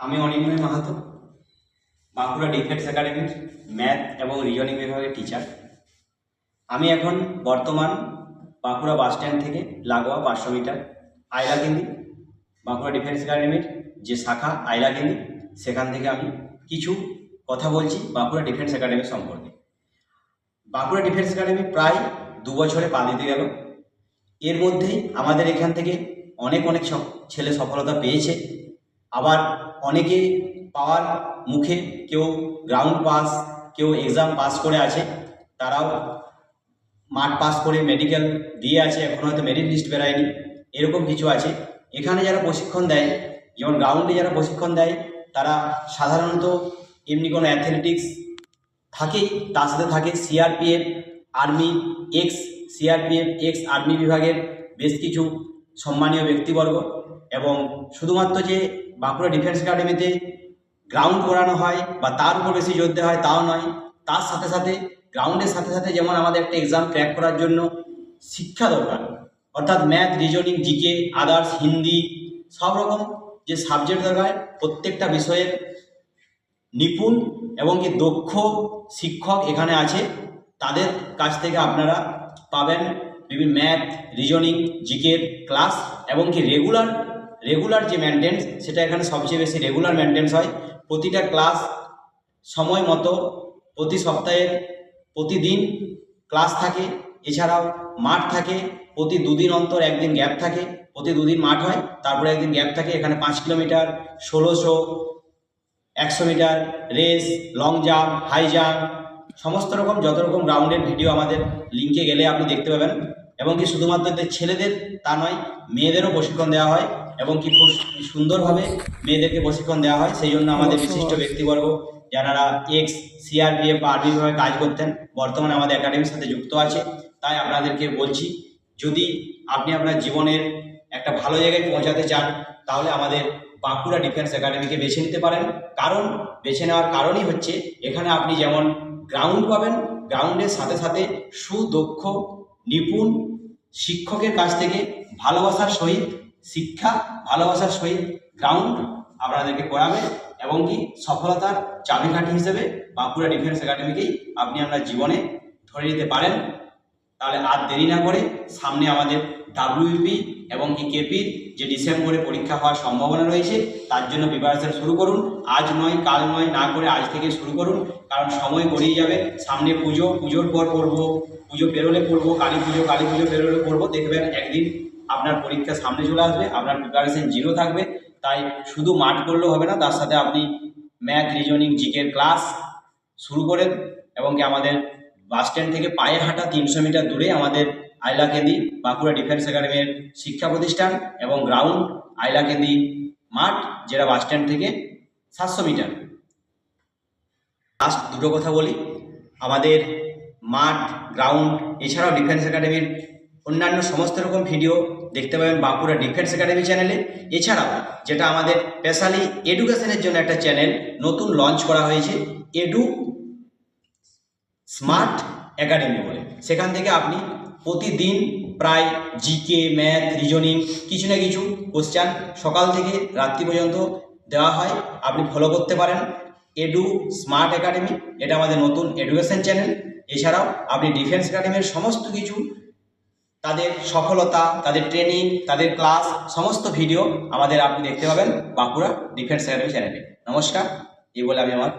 আমি অনির্ময় মাহাতো, বাঁকুড়া ডিফেন্স একাডেমির ম্যাথ এবং রিজনিং বিভাগের টিচার আমি এখন বর্তমান বাঁকুড়া বাস স্ট্যান্ড থেকে লাগোয়া পাঁচশো মিটার আইলাকেন্দি বাঁকুড়া ডিফেন্স একাডেমির যে শাখা আইলাকেন্দি সেখান থেকে আমি কিছু কথা বলছি বাঁকুড়া ডিফেন্স একাডেমি সম্পর্কে। বাঁকুড়া ডিফেন্স একাডেমি প্রায় দু বছরে পা দিতে গেল। এর মধ্যেই আমাদের এখান থেকে অনেক অনেক ছেলে সফলতা পেয়েছে। আবার অনেকে পাওয়ার মুখে কেউ গ্রাউন্ড পাস কেউ এক্সাম পাস করে আছে, তারাও মাঠ পাস করে মেডিকেল দিয়ে আছে, এখন হয়তো মেরিট লিস্ট বেরায়নি, এরকম কিছু আছে। এখানে যারা প্রশিক্ষণ দেয়, যেমন গ্রাউন্ডে যারা প্রশিক্ষণ দেয়, তারা সাধারণত এমনি কোনো অ্যাথলেটিক্স থাকেই তার সাথে থাকে CRPF army ex CRPF ex army বিভাগের বেশ কিছু সম্মানীয় ব্যক্তিবর্গ। এবং শুধুমাত্র যে বাঁকুড়া ডিফেন্স একাডেমিতে গ্রাউন্ড করানো হয় বা তার উপর বেশি জোর দেওয়া হয় তাও নয়, তার সাথে সাথে গ্রাউন্ডের সাথে সাথে যেমন আমাদের একটা এক্সাম ক্র্যাক করার জন্য শিক্ষা দরকার। অর্থাৎ math reasoning GK others Hindi সব রকম যে সাবজেক্ট দরকার, প্রত্যেকটা বিষয়ের নিপুণ এবং কি দক্ষ শিক্ষক এখানে আছে। তাদের কাছ থেকে আপনারা পাবেন বিভিন্ন ম্যাথ রিজনিং জিকের ক্লাস এবং কি রেগুলার রেগুলার যে মেনটেন্স সেটা এখানে সবচেয়ে বেশি রেগুলার মেনটেন্স হয়। প্রতিটা ক্লাস সময় মতো, প্রতি সপ্তাহে প্রতিদিন ক্লাস থাকে। এছাড়াও মাঠ থাকে, প্রতি দুদিন অন্তর একদিন গ্যাপ থাকে, প্রতি দুদিন মাঠ হয়, তারপরে একদিন গ্যাপ থাকে, এখানে পাঁচ কিলোমিটার, ষোলোশো, একশো metre race long jump high jump সমস্ত রকম, যত রকম গ্রাউন্ডের ভিডিও আমাদের লিঙ্কে গেলে আপনি দেখতে পাবেন। এবং কি শুধুমাত্র ছেলেদের তা নয় মেয়েদেরও প্রশিক্ষণ দেওয়া হয় এবং কি খুব সুন্দরভাবে মেয়েদেরকে প্রশিক্ষণ দেওয়া হয়। সেই জন্য আমাদের বিশিষ্ট ব্যক্তিবর্গ যারা এক্স সিআরপিএফ বা আর্মি বিভাগে কাজ করতেন বর্তমানে আমাদের একাডেমির সাথে যুক্ত আছে। তাই আপনাদেরকে বলছি যদি আপনি আপনার জীবনের একটা ভালো জায়গায় পৌঁছাতে চান তাহলে আমাদের বাঁকুড়া ডিফেন্স একাডেমিকে বেছে নিতে পারেন। কারণ বেছে নেওয়ার কারণই হচ্ছে এখানে আপনি যেমন গ্রাউন্ড পাবেন গ্রাউন্ডের সাথে সাথে সুদক্ষ নিপুণ শিক্ষকের কাছ থেকে ভালোবাসার সহিত শিক্ষা, ভালোবাসার সহিত গ্রাউন্ড আপনাদেরকে করাবে এবং কি সফলতার চাবিকাঠি হিসেবে বাঁকুড়া ডিফেন্স একাডেমিকেই আপনি আপনার জীবনে ধরে নিতে পারেন। তাহলে আর দেরি না করে সামনে আমাদের ডাব্লিউপি এবং কি কেপির যে ডিসেম্বরে পরীক্ষা হওয়ার সম্ভাবনা রয়েছে, তার জন্য প্রিপারেশন শুরু করুন। আজ নয়, কাল নয়, না করে আজ থেকে শুরু করুন, কারণ সময় গড়িয়ে যাবে। সামনে পুজো, পুজোর পর পড়ব পুজো পেরোলে পড়ব কালী পুজো কালী পুজো পেরোলে পড়ব দেখবেন একদিন আপনার পরীক্ষা সামনে চলে আসবে, আপনার প্রিপারেশন জিরো থাকবে। তাই শুধু মাঠ করলেও হবে না, তার সাথে আপনি ম্যাথ রিজনিং জিকের ক্লাস শুরু করেন এবং কি আমাদের বাস স্ট্যান্ড থেকে পায়ে হাঁটা তিনশো মিটার দূরে আমাদের আইলা আইলাকেন্দি বাঁকুড়া ডিফেন্স একাডেমির শিক্ষা প্রতিষ্ঠান এবং গ্রাউন্ড আইলা আইলাকেন্দি মাঠ, যেটা বাস স্ট্যান্ড থেকে সাতশো মিটার। লাস্ট দুটো কথা বলি। আমাদের মাঠ, গ্রাউন্ড, এছাড়াও ডিফেন্স একাডেমির অন্যান্য সমস্ত রকম ভিডিও দেখতে পাবেন বাঁকুড়া ডিফেন্স একাডেমি চ্যানেলে। এছাড়াও যেটা আমাদের স্পেশালি এডুকেশনের জন্য একটা চ্যানেল নতুন লঞ্চ করা হয়েছে এডু স্মার্ট একাডেমি বলে। সেখান থেকে আপনি প্রতিদিন প্রায় জিকে, ম্যাথ, রিজনিং কিছু না কিছু কোশ্চান সকাল থেকে রাত্রি পর্যন্ত দেওয়া হয়। আপনি ফলো করতে পারেন। এডু স্মার্ট একাডেমি, এটা আমাদের নতুন এডুকেশন চ্যানেল এছাড়াও আপনি ডিফেন্স একাডেমির সমস্ত কিছু, তাদের সফলতা, তাদের ট্রেনিং তাদের ক্লাস সমস্ত ভিডিও আমাদের আপনি দেখতে পাবেন বাঁকুড়া ডিফেন্স একাডেমি চ্যানেলে নমস্কার, এই বলে আমি আমার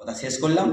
কথা শেষ করলাম।